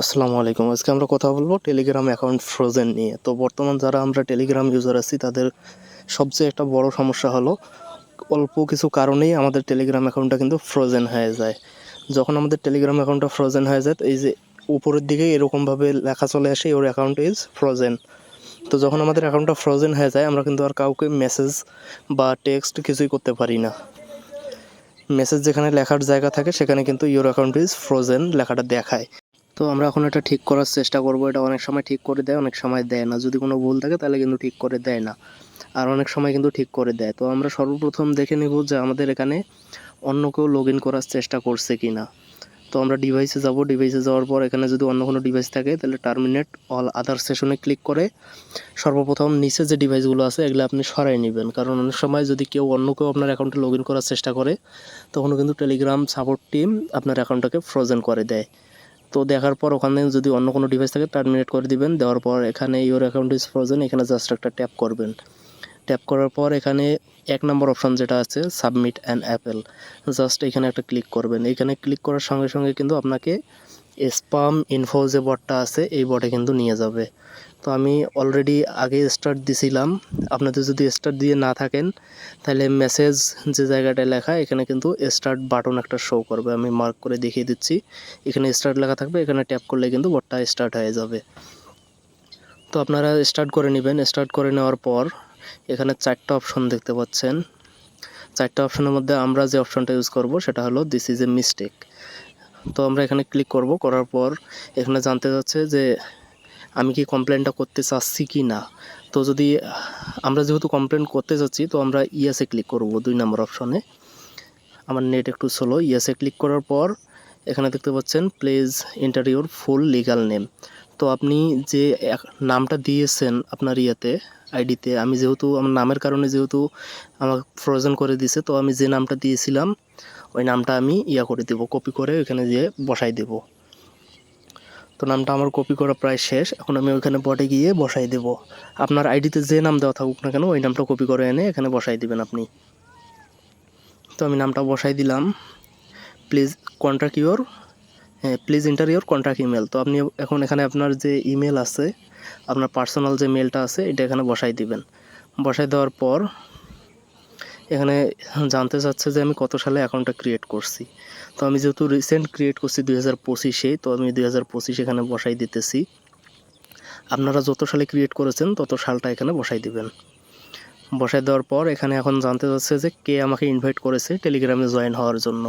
আসসালামু আলাইকুম। আজকে আমরা কথা বলব টেলিগ্রাম অ্যাকাউন্ট ফ্রোজেন নিয়ে। তো বর্তমান যারা আমরা টেলিগ্রাম ইউজার আছি, তাদের সবচেয়ে একটা বড় সমস্যা হলো, অল্প কিছু কারণেই আমাদের টেলিগ্রাম অ্যাকাউন্টটা কিন্তু ফ্রোজেন হয়ে যায়। যখন আমাদের টেলিগ্রাম অ্যাকাউন্টটা ফ্রোজেন হয়ে যায় এই যে উপরের দিকে এরকমভাবে লেখা চলে আসে, ওর অ্যাকাউন্ট ইজ ফ্রোজেন তো যখন আমাদের অ্যাকাউন্টটা ফ্রোজেন হয়ে যায়, আমরা কিন্তু আর কাউকে মেসেজ বা টেক্সট কিছুই করতে পারি না। মেসেজ যেখানে লেখার জায়গা থাকে, সেখানে কিন্তু ইউর অ্যাকাউন্ট ইজ ফ্রোজেন লেখাটা দেখায়। তো আমরা এখন এটা ঠিক করার চেষ্টা করব। এটা অনেক সময় ঠিক করে দেয়, অনেক সময় দেয় না। যদি কোনো ভুল থাকে তাহলে কিন্তু ঠিক করে দেয় না। আর অনেক সময় কিন্তু ঠিক করে দেয়। তো আমরা সর্বপ্রথম দেখে নেব যে আমাদের এখানে অন্য কেউ লগ করার চেষ্টা করছে কি না তো আমরা ডিভাইসে যাব। ডিভাইসে যাওয়ার পর এখানে যদি অন্য কোনো ডিভাইস থাকে, তাহলে টার্মিনেট অল আদার সেশনে ক্লিক করে সর্বপ্রথম নিচে যে ডিভাইসগুলো আছে, এগুলো আপনি সরাই নেবেন। কারণ অনেক সময় যদি কেউ অন্য কেউ আপনার অ্যাকাউন্টে লগ করার চেষ্টা করে, তখনও কিন্তু টেলিগ্রাম সাপোর্ট টিম আপনার অ্যাকাউন্টটাকে ফ্রোজেন করে দেয়। তো দেখার পর ওখানে যদি অন্য কোনো ডিভাইস থাকে টার্মিনেট করে দিবেন। দেওয়ার পর এখানে ইউর অ্যাকাউন্ট ইজ ফ্রোজেন এখানে জাস্ট একটা ট্যাপ করবেন। ট্যাপ করার পর এখানে এক নম্বর অপশন যেটা আছে সাবমিট অ্যান্ড অ্যাপেল জাস্ট এখানে একটা ক্লিক করবেন। এখানে ক্লিক করার সঙ্গে সঙ্গে কিন্তু আপনাকে স্পাম ইনফো যে বটটা আছে, এই বটে কিন্তু নিয়ে যাবে। তো আমি অলরেডি আগে স্টার্ট দিছিলাম। আপনাদের যদি স্টার্ট দিয়ে না থাকেন, তাহলে মেসেজ যে জায়গাটায় লেখা, এখানে কিন্তু স্টার্ট বাটন একটা শো করবে। আমি মার্ক করে দেখিয়ে দিচ্ছি। এখানে স্টার্ট লেখা থাকবে, এখানে ট্যাপ করলে কিন্তু বটটা স্টার্ট হয়ে যাবে। তো আপনারা স্টার্ট করে নেবেন। স্টার্ট করে নেওয়ার পর এখানে চারটা অপশন দেখতে পাচ্ছেন। চারটা অপশনের মধ্যে আমরা যে অপশনটা ইউজ করব, সেটা হলো দিস ইজ এ মিস্টেক তো আমরা এখানে ক্লিক করব। করার পর এখানে জানতে যাচ্ছে যে আমি কি কমপ্লেনটা করতে চাচ্ছি কি না? তো যদি, আমরা যেহেতু কমপ্লেন করতে চাচ্ছি তো আমরা ইয়েসে ক্লিক করব দুই নম্বর অপশনে আমার নেট একটু স্লো ইয়েসে ক্লিক করার পর, এখানে দেখতে পাচ্ছেন please enter your full legal name তো আপনি যে নামটা দিয়েছেন আপনার ইয়েতে আইডিতে আমি যেহেতু, আমার নামের কারণে যেহেতু আমাকে ফ্রোজেন করে দিছে, তো আমি যে নামটা দিয়েছিলাম, ওই নামটা আমি ইয়া করে দেবো কপি করে ওইখানে দিয়ে বসাই দেব। তো নামটা আমার কপি করা প্রায় শেষ। এখন আমি ওইখানে বটে গিয়ে বসাই দেব। আপনার আইডিতে যে নাম দেওয়া থাকুক না কেন, ওই নামটা কপি করে এনে এখানে বসাই দিবেন আপনি। তো আমি নামটা বসাই দিলাম। প্লিজ কন্ট্যাক্ট ইউর হ্যাঁ please enter your contact email তো আপনি এখন এখানে আপনার যে ইমেল আছে, আপনার পার্সোনাল যে মেলটা আছে, এটা এখানে বসাই দিবেন। বসাই দেওয়ার পর এখানে জানতে চাচ্ছে যে আমি কত সালে অ্যাকাউন্টটা ক্রিয়েট করছি। তো আমি যেহেতু রিসেন্ট ক্রিয়েট করছি দুই হাজার পঁচিশে, তো আমি দুই হাজার পঁচিশ এখানে বসাই দিতেছি। আপনারা যত সালে ক্রিয়েট করেছেন, তত সালটা এখানে বসাই দিবেন। বসাই দেওয়ার পর এখানে এখন জানতে চাচ্ছে যে কে আমাকে ইনভাইট করেছে টেলিগ্রামে জয়েন হওয়ার জন্য।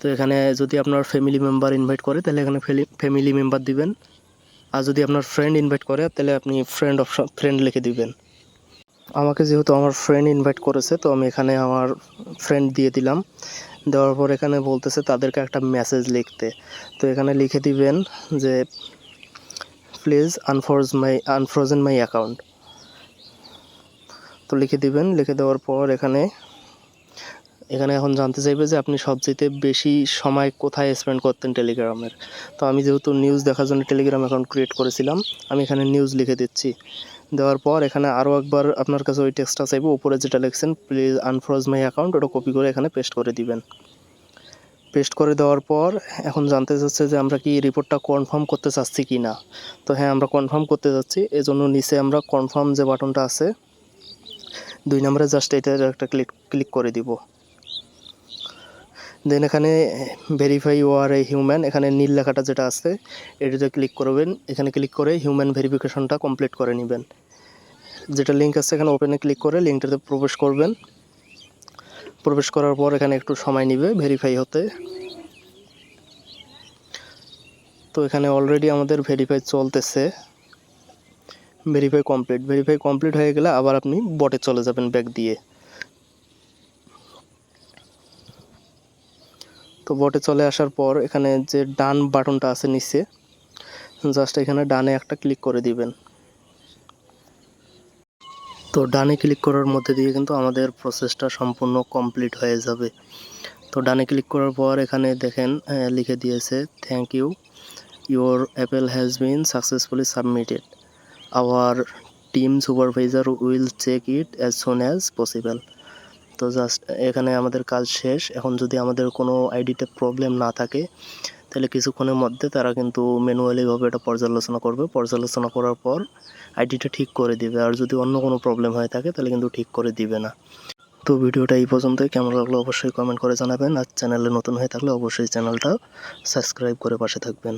তো এখানে যদি আপনার ফ্যামিলি মেম্বার ইনভাইট করে, তাহলে এখানে ফ্যামিলি মেম্বার দিবেন। আর যদি আপনার ফ্রেন্ড ইনভাইট করে, তাহলে আপনি ফ্রেন্ড অপশন ফ্রেন্ড লিখে দিবেন। আমাকে যেহেতু আমার ফ্রেন্ড ইনভাইট করেছে, তো আমি এখানে আমার ফ্রেন্ড দিয়ে দিলাম। দেওয়ার পর এখানে বলতেছে তাদেরকে একটা মেসেজ লিখতে। তো এখানে লিখে দিবেন যে প্লিজ আনফ্রোজ মাই আনফ্রোজেন মাই অ্যাকাউন্ট তো লিখে দিবেন, লিখে দেওয়ার পর এখানে এখানে এখন জানতে চাইবে যে আপনি সবচেয়ে বেশি সময় কোথায় স্পেন্ড করতেন টেলিগ্রামের। তো আমি যেহেতু নিউজ দেখার জন্য টেলিগ্রাম অ্যাকাউন্ট ক্রিয়েট করেছিলাম, আমি এখানে নিউজ লিখে দিচ্ছি। দেওয়ার পর এখানে আরও একবার আপনার কাছে ওই টেক্সটটা চাইব। উপরে যেটা লিখছেন প্লিজ আনফ্রজ মাই অ্যাকাউন্ট ওটা কপি করে এখানে পেস্ট করে দিবেন। পেস্ট করে দেওয়ার পর এখন জানতে চাচ্ছে যে আমরা কি রিপোর্টটা কনফার্ম করতে চাচ্ছি কি না তো হ্যাঁ আমরা কনফার্ম করতে যাচ্ছি এজন্য নিচে আমরা কনফার্ম যে বাটনটা আছে, দুই নম্বরে জাস্ট এটা একটা ক্লিক ক্লিক করে দিব। দেন এখানে ভেরিফাই ওয়ার এ হিউম্যান এখানে নীল লেখাটা যেটা আছে, এটাতে ক্লিক করবেন। এখানে ক্লিক করে হিউম্যান ভেরিফিকেশনটা কমপ্লিট করে নেবেন। যেটা লিঙ্ক আছে, এখানে ওপেনে ক্লিক করে লিঙ্কটাতে প্রবেশ করবেন। প্রবেশ করার পর এখানে একটু সময় নেবে ভেরিফাই হতে। তো এখানে অলরেডি আমাদের ভেরিফাই চলতেছে। ভেরিফাই কমপ্লিট ভেরিফাই কমপ্লিট হয়ে গেলে আবার আপনি বটে চলে যাবেন ব্যাগ দিয়ে। তো বটে চলে আসার পর এখানে যে ডান বাটনটা আছে নিচে জাস্ট এখানে ডানে একটা ক্লিক করে দিবেন। তো ডানে ক্লিক করার মধ্যে দিয়ে কিন্তু আমাদের প্রসেসটা সম্পূর্ণ কমপ্লিট হয়ে যাবে। তো ডানে ক্লিক করার পর এখানে দেখেন লিখে দিয়েছে thank you your appeal has been successfully submitted our team supervisor will check it as soon as possible তো জাস্ট এখানে আমাদের কাজ শেষ। এখন যদি আমাদের কোনো আইডিতে প্রবলেম না থাকে তাহলে কিছুক্ষণের মধ্যে তারা কিন্তু ম্যানুয়ালিভাবে এটা পর্যালোচনা করবে। পর্যালোচনা করার পর আইডিটা ঠিক করে দিবে। আর যদি অন্য কোনো প্রবলেম হয়ে থাকে, তাহলে কিন্তু ঠিক করে দিবে না। তো ভিডিওটা এই পর্যন্তই। কেমন লাগল অবশ্যই কমেন্ট করে জানাবেন। আর চ্যানেলে নতুন হয়ে থাকলে অবশ্যই চ্যানেলটা সাবস্ক্রাইব করে পাশে থাকবেন।